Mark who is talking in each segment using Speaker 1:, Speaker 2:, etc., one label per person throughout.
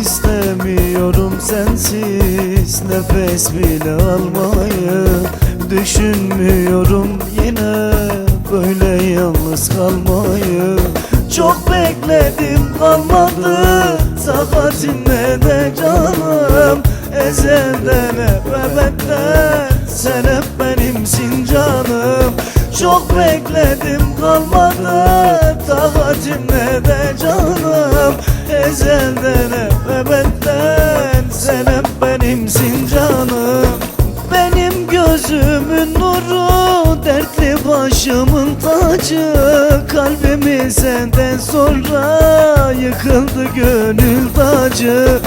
Speaker 1: İstemiyorum sensiz nefes bile almayı. Düşünmüyorum yine böyle yalnız kalmayı. Çok bekledim kalmadı Sakatinle de canım. Ezelden hep ebedden Sen hep benimsin. Çok bekledim kalmadı Takatim ne de canım. Ezelden hep ebedden Sen hep benimsin canım benim gözümün nuru Dertli başımın tacı. Kalbimi senden sonra Yıkıldı gönül tacı.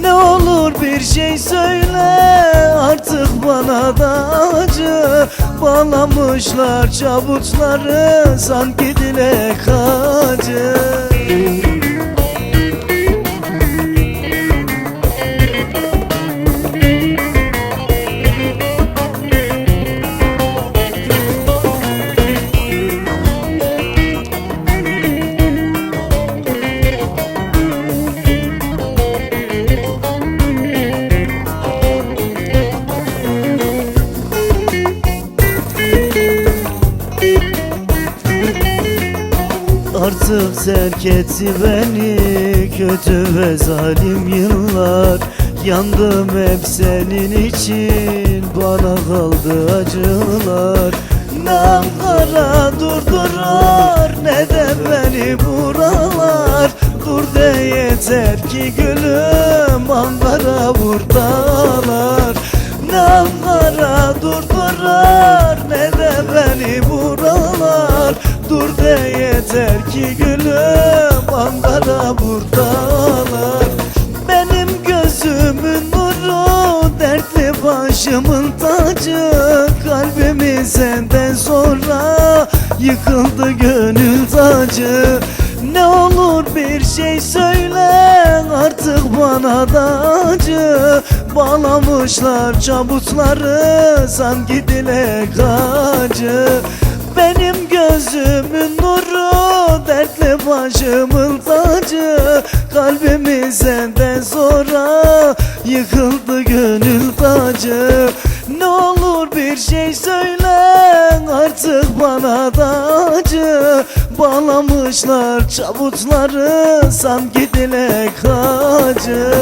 Speaker 1: Ne olur bir şey söyle Artık bana da acı Bağlamışlar çabutları Sanki dilek acı Artık terk etti beni kötü ve zalim yıllar. Yandım hep senin için bana kaldı acılar. Ne Ankara durdurur ne de beni buralar. Dur de yeter ki gülüm Ankara buradalar Dur de yeter ki gülüm Ankara buradalar. Benim gözümün nuru Dertli başımın tacı. Kalbimi senden sonra Yıkıldı gönül tacı. Ne olur bir şey söyle Artık bana da acı. Bağlamışlar çabutları Sanki dilek acı benim gözümün nuru Dertli başımın tacı Kalbimi senden sonra Yıkıldı gönül tacı. Ne olur bir şey söyle Artık bana da acı. Bağlamışlar çabutları Sanki dilek acı